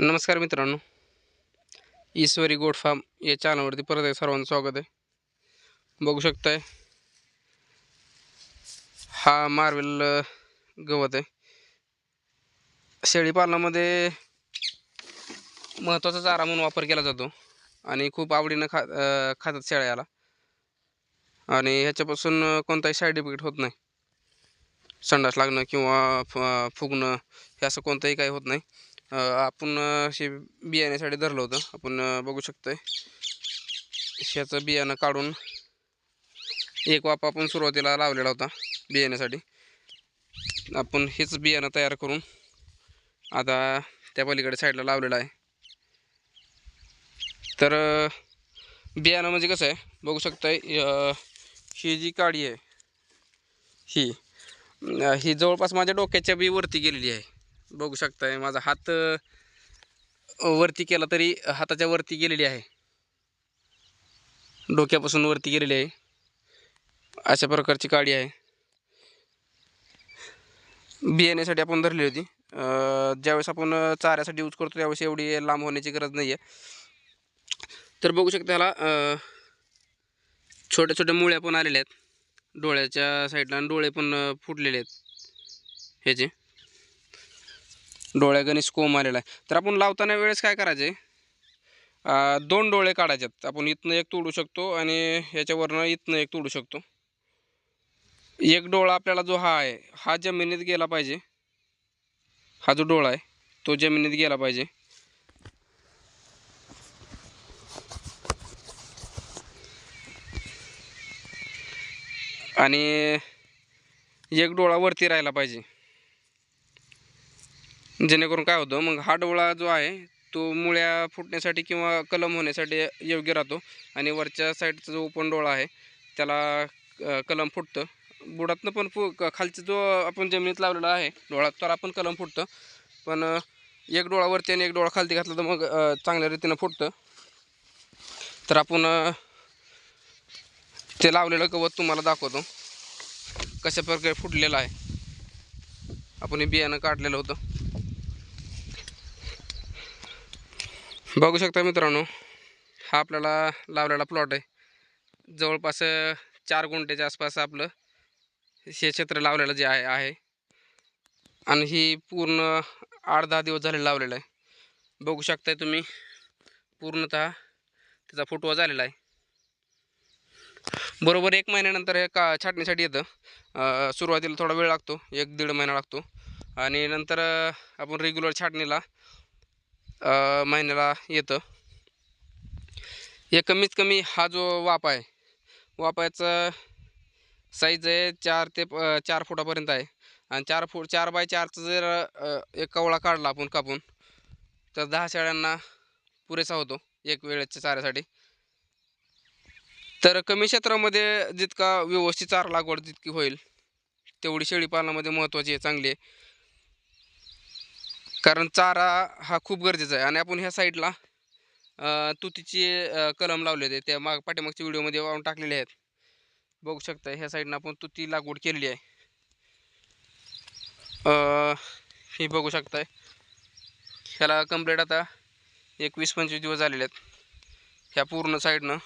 नमस्कार मित्रांनो ईश्वरी गोड फार्म या चॅनलवरती परत आहे सर्वांचं स्वागत आहे. बघू शकताय हा मार्वेल गवत आहे. शेळीपालनामध्ये महत्त्वाचा चारा म्हणून वापर केला जातो आणि खूप आवडीनं खा खातात शेळ्या याला आणि ह्याच्यापासून कोणताही साईड इफेक्ट होत नाही. संडास लागणं किंवा फुगणं हे असं कोणतंही काही होत नाही. आपण अ, शे बियाण्यासाठी धरलं होतं. आपण बघू बघू आहे ह्याचं बियाणं काढून एक वाप आपण सुरुवातीला लावलेला होता बियाण्यासाठी. आपण हेच बियाणं तयार करून आता त्या पलीकडे साईडला लावलेलं आहे. तर बियाणं म्हणजे कसं आहे? बघू शकताय ही जी काडी आहे ही ही जवळपास माझ्या डोक्याच्या बी वरती गेलेली आहे. बघू शकताय माझा हात वरती केला तरी हाताच्या वरती गेलेली आहे. डोक्यापासून वरती गेलेली आहे. अशा प्रकारची काडी आहे. बियाण्यासाठी आपण धरली होती. ज्यावेळेस आपण चाऱ्यासाठी यूज करतो त्यावेळेस एवढी लांब होण्याची गरज नाही आहे तर बघू शकता ह्याला छोट्या छोट्या मुळ्या पण आलेल्या आहेत. डोळ्याच्या साईडला आणि डोळे पण फुटलेले आहेत. ह्याचे. डोळ्या गणेश कोंब आलेला आहे. तर आपण लावताना वेळेस काय करायचे दोन डोळे काढायचे आपण इथनं एक तोडू शकतो आणि याच्यावरनं इथनं एक तोडू शकतो. एक डोळा आपल्याला जो हा आहे हा जमिनीत गेला पाहिजे. हा जो डोळा आहे तो जमिनीत गेला पाहिजे. आणि एक डोळा वरती राहायला पाहिजे. जेणेकरून काय होतं मग हा डोळा जो आहे तो मुळ्या फुटण्यासाठी किंवा कलम होण्यासाठी योग्य राहतो. आणि वरच्या साईडचा जो ओपन डोळा आहे त्याला कलम फुटतं. बुडातनं पण फु क- खालचा जो आपण जमिनीत लावलेला आहे डोळा तर आपण कलम फुटतं. पण एक डोळा वरती आणि एक डोळा खालती घातला तर मग चांगल्या रीतीनं फुटतं. तर आपण ते लावलेलं गवत तुम्हाला दाखवतो. कशा प्रकारे फुटलेलं आहे. आपण हे बियाणं काढलेलं होतं. बघू शकता मित्रांनो हा आपल्याला लावलेला प्लॉट आहे. जवळपास चार गुंठ्याच्या आसपास आपलं हे क्षेत्र लावलेलं जे आहे आहे. आणि ही पूर्ण आठ दहा दिवस झाले लावलेलं आहे. बघू शकताय तुम्ही पूर्णतः त्याचा फुटवा झालेला आहे. बरोबर एक महिन्यानंतर हे का छाटणीसाठी येतं. सुरुवातीला थोडा वेळ लागतो एक दीड महिना लागतो. आणि नंतर आपण रेग्युलर छाटणीला महिन्याला येतं. हे कमीत कमी हा जो वाप आहे वापायचं साईज आहे चार ते चार फुटापर्यंत आहे. आणि चार फूट चार बाय चारचं जर एक कवळा काढला आपण कापून तर दहा शेळ्यांना पुरेसा होतो एक वेळेच्या चाऱ्यासाठी. तर कमी क्षेत्रामध्ये जितका व्यवस्थित चारा लागवड जितकी होईल तेवढी शेळीपालनामध्ये महत्त्वाची आहे चांगली आहे. कारण चारा हा खूप गरजेचा आहे. आणि आपण ह्या साईडला तुतीचे कलम लावले होते त्या माग पाठीमागच्या व्हिडिओमध्ये वाहून टाकलेले आहेत. बघू शकता ह्या साईडनं आपण तुती लागवड केलेली आहे. हे बघू शकताय. ह्याला कंप्लीट आता एकवीस पंचवीस दिवस झालेले आहेत. ह्या पूर्ण साईडनं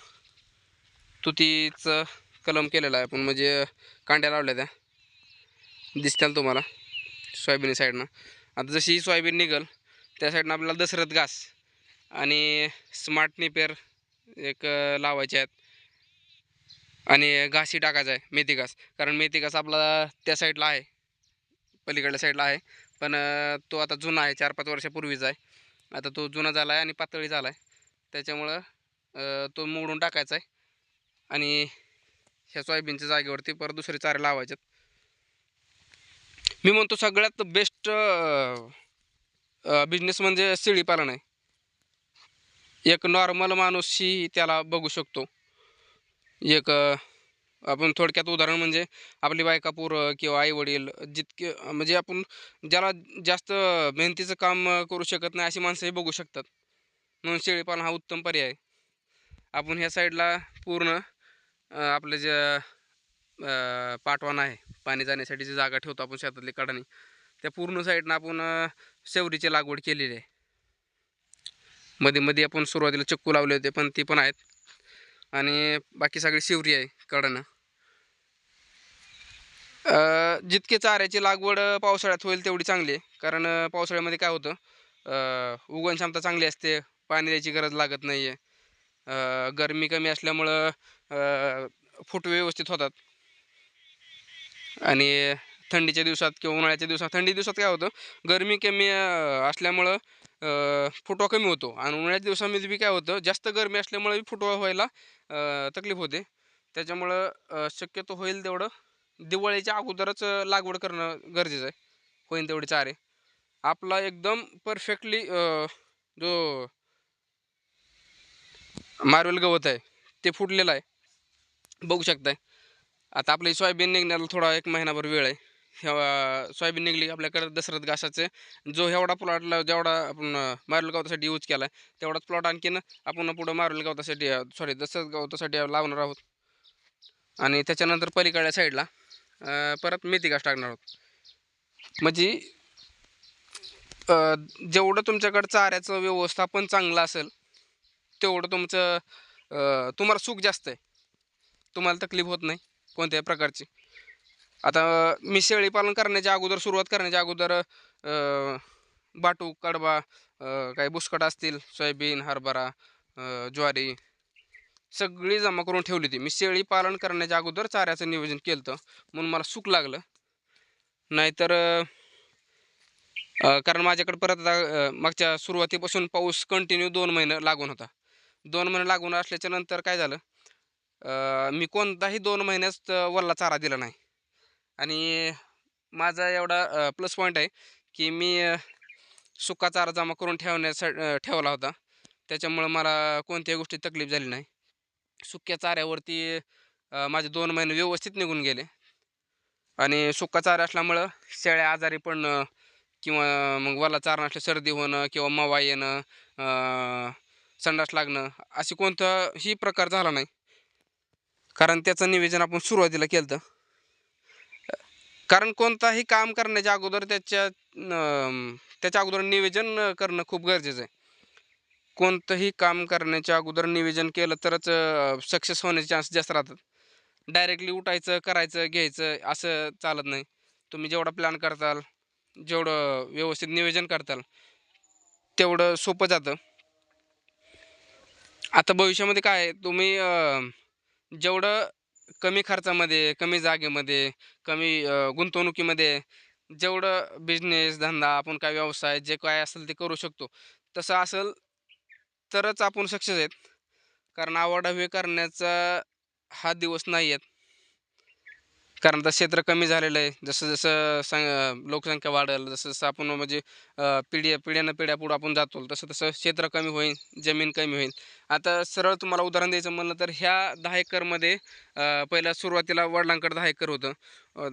तुतीचं कलम केलेलं आहे आपण. म्हणजे कांड्या लावल्या त्या. दिसत्याल तुम्हाला. सोयाबीन साईडनं. आता जशी ही सोयाबीन निघल त्या साईडनं आपल्याला दसरथ घास आणि स्मार्ट निपेर एक लावायचे आहेत. आणि घासही टाकायचा आहे मेथी घास. कारण मेथी घास आपला त्या साईडला आहे पलीकडल्या साईडला आहे. पण तो आता जुना आहे चार पाच वर्षापूर्वीचा आहे. आता तो जुना झाला आहे आणि पातळी झाला आहे त्याच्यामुळं तो मोडून टाकायचा आहे. आणि ह्या सोयाबीनच्या जागेवरती परत दुसरे चारे लावायचे मी म्हणतो सगळ्यात बेस्ट बिझनेस म्हणजे शेळीपालन आहे. एक नॉर्मल माणूसही त्याला बघू शकतो. एक आपण थोडक्यात उदाहरण म्हणजे आपली बायका पोरं किंवा आई वडील जितके म्हणजे आपण ज्याला जास्त मेहनतीचं काम करू शकत नाही अशी माणसंही बघू शकतात. म्हणून शेळीपालन हा उत्तम पर्याय आहे. आपण ह्या साईडला पूर्ण आपलं जे अ, आहे. पाणी जाण्यासाठी जी जागा ठेवतो आपण शेतातली कडानी त्या पूर्ण साईडनं आपण शेवरीची लागवड केलेली आहे. मध्ये मध्ये आपण सुरुवातीला चक्कू लावले होते पण ती पण आहेत. आणि बाकी सगळी शिवरी आहे कडनं जितके चाऱ्याची लागवड पावसाळ्यात होईल तेवढी चांगली आहे. कारण पावसाळ्यामध्ये काय होतं उगवण क्षमता चांगली असते पाणी द्यायची गरज लागत नाही आहे गरमी कमी असल्यामुळं फुट फुटवे व्यवस्थित होतात. आणि थंडीच्या दिवसात किंवा उन्हाळ्याच्या दिवसात थंडी दिवसात काय होतं गरमी कमी असल्यामुळं फुटवा कमी होतो. आणि उन्हाळ्याच्या दिवसामध्ये बी काय होतं जास्त गरमी असल्यामुळे बी फुटवा व्हायला तकलीफ होते. त्याच्यामुळं शक्यतो होईल तेवढं दिवाळीच्या अगोदरच लागवड करणं गरजेचं आहे. होईल तेवढे चारे. आपला एकदम परफेक्टली जो मार्वेल गवत आहे ते फुटलेलं आहे. बघू शकताय. आता आपली सोयाबीन निघण्याला थोडा एक महिनाभर वेळ आहे. ह्या सोयाबीन निघली की आपल्याकडे दशरथ घासाचे जो एवढा प्लॉटला जेवढा आपण मारुल गवतासाठी यूज केला आहे तेवढाच प्लॉट आणखीन आपण पुढं मारुल गवतासाठी सॉरी दशरथ गवतासाठी लावणार आहोत. आणि त्याच्यानंतर पलीकडल्या साईडला परत मेथी घास टाकणार आहोत. म्हणजे जेवढं तुमच्याकडं चाऱ्याचं व्यवस्थापन चांगलं असेल तेवढं तुमचं तुम्हाला सुख जास्त आहे. तुम्हाला तकलीफ होत नाही. कोणत्याही प्रकारची. आता मी शेळी पालन करण्याच्या अगोदर सुरुवात करण्याच्या अगोदर बाटू कडबा काही बुसकट असतील सोयाबीन हरभरा ज्वारी सगळी जमा करून ठेवली होती. मी शेळी पालन करण्याच्या अगोदर चाऱ्याचं नियोजन केलं होतं म्हणून मला सुख लागलं. नाहीतर कारण माझ्याकडे परत आता मागच्या सुरुवातीपासून पाऊस कंटिन्यू दोन महिने लागून होता. दोन महिने लागून असल्याच्या नंतर काय झालं? मी कोणताही दोन महिन्यात वल्ला चारा दिला नाही. आणि माझा एवढा प्लस पॉईंट आहे की मी सुका चारा जमा करून ठेवण्यासा ठेवला होता. त्याच्यामुळं मला कोणत्याही गोष्टी तकलीफ झाली नाही. सुक्या चाऱ्यावरती माझे दोन महिने व्यवस्थित निघून गेले. आणि सुका चारा असल्यामुळं शेळ्या आजारी पडणं किंवा मग वल्ला चारा नसल्या सर्दी होणं किंवा मवा येणं संडास लागणं असे कोणताही प्रकार झाला नाही. कारण त्याचं निवेदन आपण सुरुवातीला केलं होतं कारण कोणताही काम करण्याच्या अगोदर त्याच्या त्याच्या अगोदर निवेदन करणं खूप गरजेचं आहे. कोणतंही काम करण्याच्या अगोदर निवेदन केलं तरच सक्सेस होण्याचे चान्स जास्त राहतात. डायरेक्टली उठायचं करायचं घ्यायचं असं चालत नाही. तुम्ही जेवढा प्लॅन करताल जेवढं व्यवस्थित नियोजन करताल तेवढं सोपं जातं. आता भविष्यामध्ये काय आहे? तुम्ही जेवढं कमी खर्चामध्ये कमी जागेमध्ये कमी गुंतवणुकीमध्ये जेवढं बिझनेस धंदा आपण काय व्यवसाय जे काय असेल ते करू शकतो. तसं असेल तरच आपण सक्सेस आहेत. कारण आवाडावे करण्याचा हा दिवस नाही आहेत. कारण आता क्षेत्र कमी झालेलं आहे. जसं जसं सं लोकसंख्या वाढेल जसं जसं आपण म्हणजे पिढ्या पिढी पिढ्यानं पिढ्या पुढं आपण जातो तसं तसं क्षेत्र कमी होईल जमीन कमी होईल. आता सरळ तुम्हाला उदाहरण द्यायचं म्हणलं तर ह्या दहा एकरमध्ये पहिल्या सुरुवातीला वडिलांकडे दहा एकर होतं.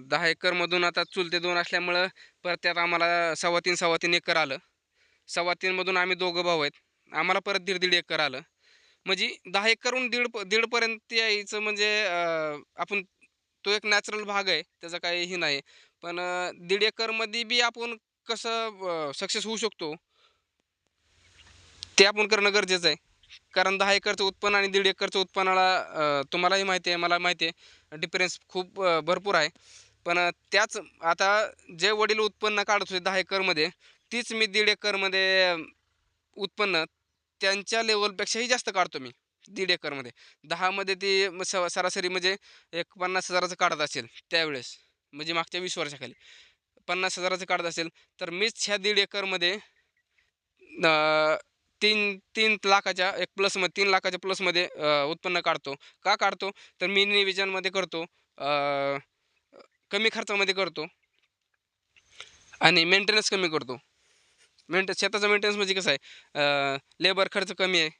दहा एकरमधून आता चुलते दोन असल्यामुळं परत त्यात आम्हाला सव्वा तीन सव्वा तीन एकर आलं. सव्वा तीनमधून आम्ही दोघं भाऊ आहेत. आम्हाला परत दीड दीड एकर आलं. म्हणजे दहा एकरहून दीड प- दीडपर्यंत यायचं म्हणजे आपण तो एक नॅचरल भाग आहे त्याचा काही हे नाही. पण दीड एकरमध्ये बी आपण कसं सक्सेस होऊ शकतो ते आपण करणं गरजेचं आहे. कारण दहा एकरचं उत्पन्न आणि दीड एकरचं उत्पन्नाला तुम्हालाही माहिती आहे मला माहिती आहे डिफरन्स खूप भरपूर आहे. पण त्याच आता जे वडील उत्पन्न काढत होते दहा एकरमध्ये तीच मी दीड एकरमध्ये उत्पन्न त्यांच्या लेवलपेक्षाही जास्त काढतो मी. दीड एकरमध्ये. दहामध्ये ती म- स सरासरी म्हणजे एक पन्नास हजाराचं काढत असेल त्यावेळेस म्हणजे मागच्या वीस वर्षाखाली. पन्नास हजाराचं काढत असेल तर मीच ह्या दीड एकरमध्ये तीन तीन लाखाच्या एक प्लसमध्ये तीन लाखाच्या प्लसमध्ये उत्पन्न काढतो. का काढतो? तर मी निविजनमध्ये करतो कमी खर्चामध्ये करतो. आणि मेंटेनन्स कमी करतो. मेंटे शेताचं मेंटेनन्स म्हणजे कसं आहे? लेबर खर्च कमी आहे.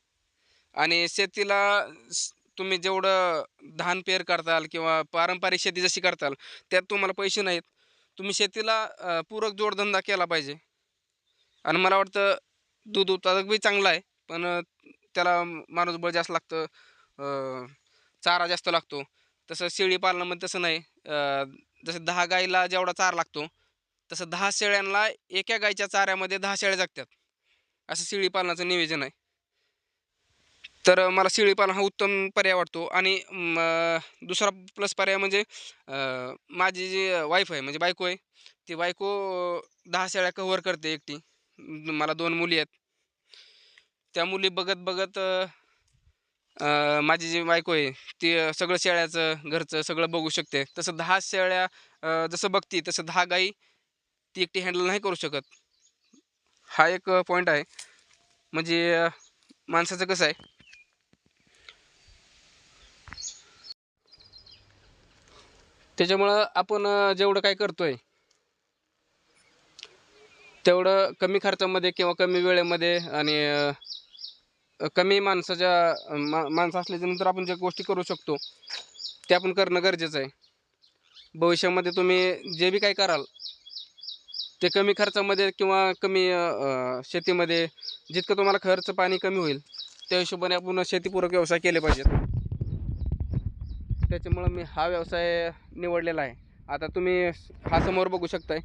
आणि शेतीला स- तुम्ही जेवढं धान पेर करताल किंवा पारंपरिक शेती जशी करताल त्यात तुम्हाला पैसे नाहीत. तुम्ही शेतीला अ, पूरक जोडधंदा केला पाहिजे. आणि मला वाटतं दूध उत्पादक बी चांगला आहे पण अ, त्याला माणूसबळ जास्त लागतं अ, चारा जास्त लागतो. तसं शेळी पालनामध्ये तसं नाही. अ, जसं दहा गाईला जेवढा चारा लागतो तसं दहा शेळ्यांना एका गाईच्या चाऱ्यामध्ये दहा शेळ्या जगतात. असं शेळी पालनाचं नियोजन आहे. तर मला शेळीपालन हा उत्तम पर्याय वाटतो. आणि दुसरा प्लस पर्याय म्हणजे माझी जी वाईफ आहे म्हणजे बायको आहे ती बायको दहा शेळ्या कव्हर करते एकटी. मला दोन मुली आहेत. त्या मुली बघत बघत माझी जी बायको आहे ती सगळं शेळ्याचं घरचं सगळं बघू शकते. तसं दहा शेळ्या जसं बघती तसं दहा गाई ती एकटी हँडल नाही करू शकत. हा एक पॉईंट आहे. म्हणजे माणसाचं कसं आहे त्याच्यामुळं आपण जेवढं काय करतोय तेवढं कमी खर्चामध्ये किंवा कमी वेळेमध्ये आणि कमी माणसाच्या मा माणसं असल्याच्या नंतर आपण ज्या गोष्टी करू शकतो ते आपण करणं गरजेचं आहे. भविष्यामध्ये तुम्ही जे बी काय कराल ते कमी खर्चामध्ये किंवा कमी शेतीमध्ये जितकं तुम्हाला खर्च पाणी कमी होईल त्या हिशोबाने आपण शेतीपूरक व्यवसाय केले पाहिजेत. त्याच्यामुळं मी हा व्यवसाय निवडलेला आहे. आता तुम्ही हा समोर बघू शकताय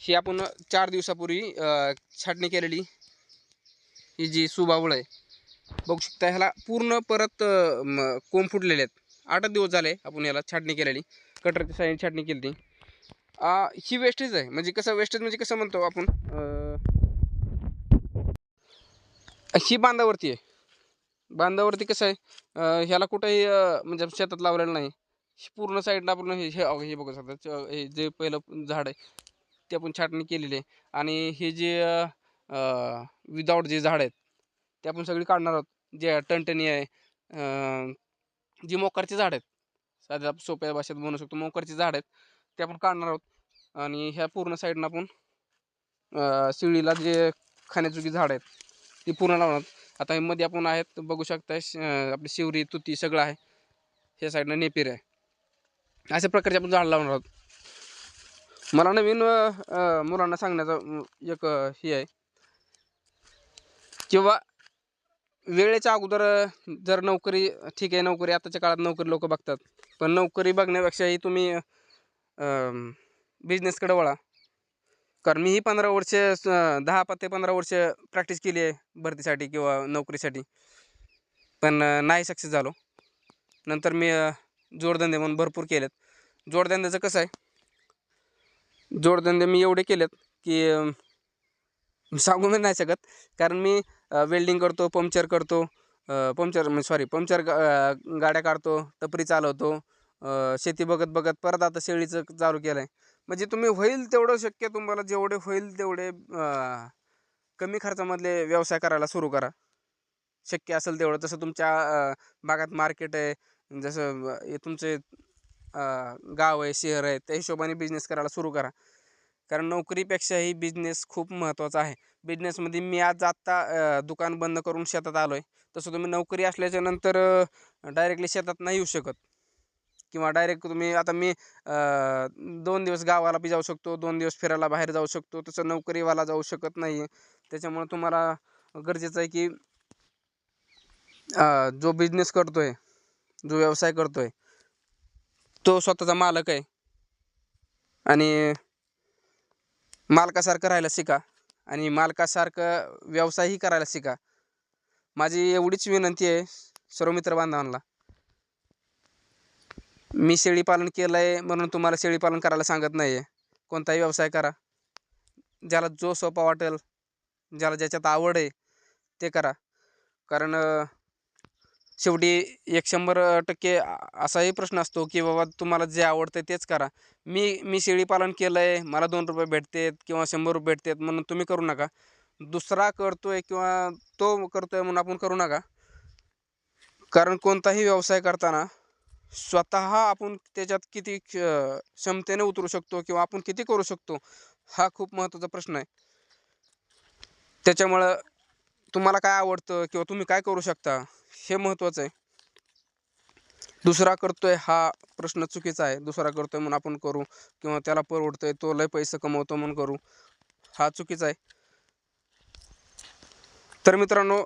ही आपण चार दिवसापूर्वी छाटणी केलेली ही जी सुबावळ आहे. बघू शकता ह्याला पूर्ण परत कोंब फुटलेले आहेत. आठ दिवस झाले आपण याला छाटणी केलेली कटरच्या साईने छाटणी केली. ही वेस्टेज आहे. म्हणजे कसं वेस्टेज म्हणजे कसं म्हणतो आपण? ही बांधावरती आहे. बांधावरती कसं आहे ह्याला कुठंही म्हणजे शेतात लावलेलं नाही. पूर्ण साईडला आपण हे हे हे बघू शकता. च- हे जे पहिलं झाड आहे ते आपण छाटणी केलेली आहे. आणि हे जे विदाऊट जे झाड आहेत ते आपण सगळी काढणार आहोत. जे टणटणी आहे जी मोकरची झाड आहेत साध्या सोप्या भाषेत म्हणू शकतो मोकरची झाड आहेत ते आपण काढणार आहोत. आणि ह्या पूर्ण साईडनं आपण शिळीला जे खाण्याजोगी झाड आहेत ती पूर्ण लावणार आता मध्ये आपण आहेत बघू शकता श- आपली शिवरी तुती सगळं आहे. ह्या साईडनं नेपीर आहे. अशा प्रकारचे आपण झाड लावणार आहोत. मला नवीन मुलांना सांगण्याचा एक हे आहे. किंवा वेळेच्या अगोदर जर नोकरी ठीक आहे नोकरी आताच्या काळात नोकरी लोक बघतात. पण नोकरी बघण्यापेक्षाही तुम्ही बिझनेसकडे वळा. कारण मीही पंधरा वर्ष दहा ते पंधरा वर्ष प्रॅक्टिस केली आहे भरतीसाठी किंवा नोकरीसाठी. पण नाही सक्सेस झालो. नंतर मी जोडधंदे म्हणून भरपूर केलेत. जोडधंद्याचं कसं आहे? जोडधंदे मी एवढे केलेत की सांगू मी नाही शकत. कारण मी वेल्डिंग करतो पंक्चर करतो पंक्चर सॉरी पंक्चर गाड्या काढतो टपरी चालवतो शेती बघत बघत परत आता शेळीचं चालू केलं आहे म्हणजे तुम्ही होईल तेवढं शक्य तुम्हाला जेवढे होईल तेवढे कमी खर्चामधले व्यवसाय करायला सुरू करा. शक्य असेल तेवढं. तसं तुमच्या भागात मार्केट आहे जसं हे तुमचे गाव आहे शहर आहे त्या हिशोबाने बिझनेस करायला सुरू करा. कारण नोकरीपेक्षाही बिझनेस खूप महत्त्वाचा आहे. बिझनेसमध्ये मी आज आत्ता दुकान बंद करून शेतात आलो आहे तसं तुम्ही नोकरी असल्याच्या नंतर डायरेक्टली शेतात नाही येऊ शकत. किंवा डायरेक्ट तुम्ही आता मी दोन दिवस गावाला बी जाऊ शकतो दोन दिवस फिरायला बाहेर जाऊ शकतो तसं नोकरीवाला जाऊ शकत नाही. त्याच्यामुळं तुम्हाला गरजेचं आहे की जो बिझनेस आहे जो व्यवसाय करतो आहे तो स्वतःचा मालक आहे. आणि मालकासारखं राहायला शिका आणि मालकासारखं व्यवसायही करायला शिका. माझी एवढीच विनंती आहे सर्व मित्र बांधवांना मी शेळीपालन केलं आहे म्हणून तुम्हाला शेळीपालन करायला सांगत नाही आहे कोणताही व्यवसाय करा. ज्याला जो सोपा वाटेल ज्याला ज्याच्यात आवड आहे ते करा. कारण शेवटी एक शंभर टक्के असाही प्रश्न असतो की बाबा तुम्हाला जे आवडतं तेच करा. मी मी शेळीपालन केलं आहे मला दोन रुपये भेटतात किंवा शंभर रुपये भेटतात म्हणून तुम्ही करू नका. दुसरा करतो आहे किंवा तो करतो आहे म्हणून आपण करू नका. कारण कोणताही व्यवसाय करताना स्वतः आपण त्याच्यात किती क्ष- क्षमतेने उतरू शकतो किंवा आपण किती करू शकतो हा खूप महत्त्वाचा प्रश्न आहे. त्याच्यामुळं तुम्हाला काय आवडतं किंवा तुम्ही काय करू शकता हे महत्त्वाचं आहे. दुसरा करतोय हा प्रश्न चुकीचा आहे. दुसरा करतोय म्हणून आपण करू किंवा त्याला परवडतंय तो लय पैसे कमवतो म्हणून करू हा चुकीचा आहे. तर मित्रांनो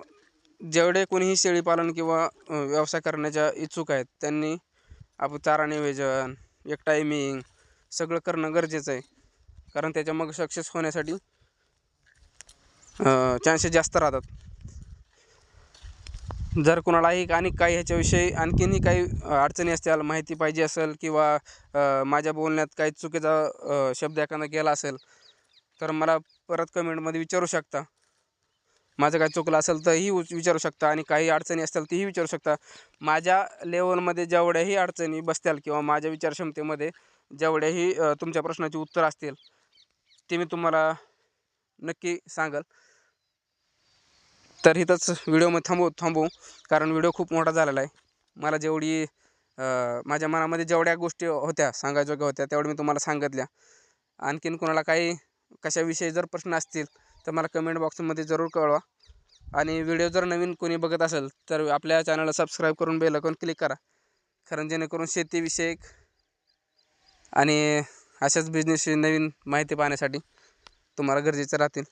जेवढे कोणीही शेळीपालन किंवा व्यवसाय करण्याच्या इच्छुक आहेत त्यांनी आपण चारा नियोजन एक टायमिंग सगळं करणं गरजेचं आहे. कारण त्याच्या मग सक्सेस होण्यासाठी चान्सेस जास्त राहतात. जर कोणालाही आणि काही ह्याच्याविषयी आणखीनही काही अडचणी असतील माहिती पाहिजे असेल किंवा माझ्या बोलण्यात काही चुकीचा शब्द एखादा गेला असेल तर मला परत कमेंटमध्ये विचारू शकता. माझं काय चुकलं असेल तरही उच- विचारू शकता आणि काही अडचणी असतील तीही विचारू शकता. माझ्या लेवलमध्ये जेवढ्याही अडचणी बसतील किंवा माझ्या विचारक्षमतेमध्ये जेवढ्याही तुमच्या प्रश्नाची उत्तर असतील ते मी तुम्हाला नक्की सांगल. तर इथंच व्हिडिओमध्ये थांबू थांबू कारण व्हिडिओ खूप मोठा झालेला आहे. मला जेवढी माझ्या मनामध्ये जेवढ्या गोष्टी होत्या सांगायजोग्या होत्या तेवढ्या मी तुम्हाला सांगितल्या. आणखीन कोणाला काही कशाविषयी जर प्रश्न असतील तर मला कमेंट बॉक्समध्ये जरूर कळवा. आणि व्हिडिओ जर नवीन कोणी बघत असेल तर आपल्या चॅनलला सबस्क्राईब करून बेल आयकॉन क्लिक करा. कारण जेणेकरून शेतीविषयक आणि अशाच बिझनेसची नवीन माहिती पाहण्यासाठी तुम्हाला गरजेचं राहतील.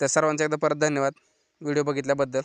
तर सर्वांचा एकदा परत धन्यवाद. व्हिडिओ बघितल्याबद्दल.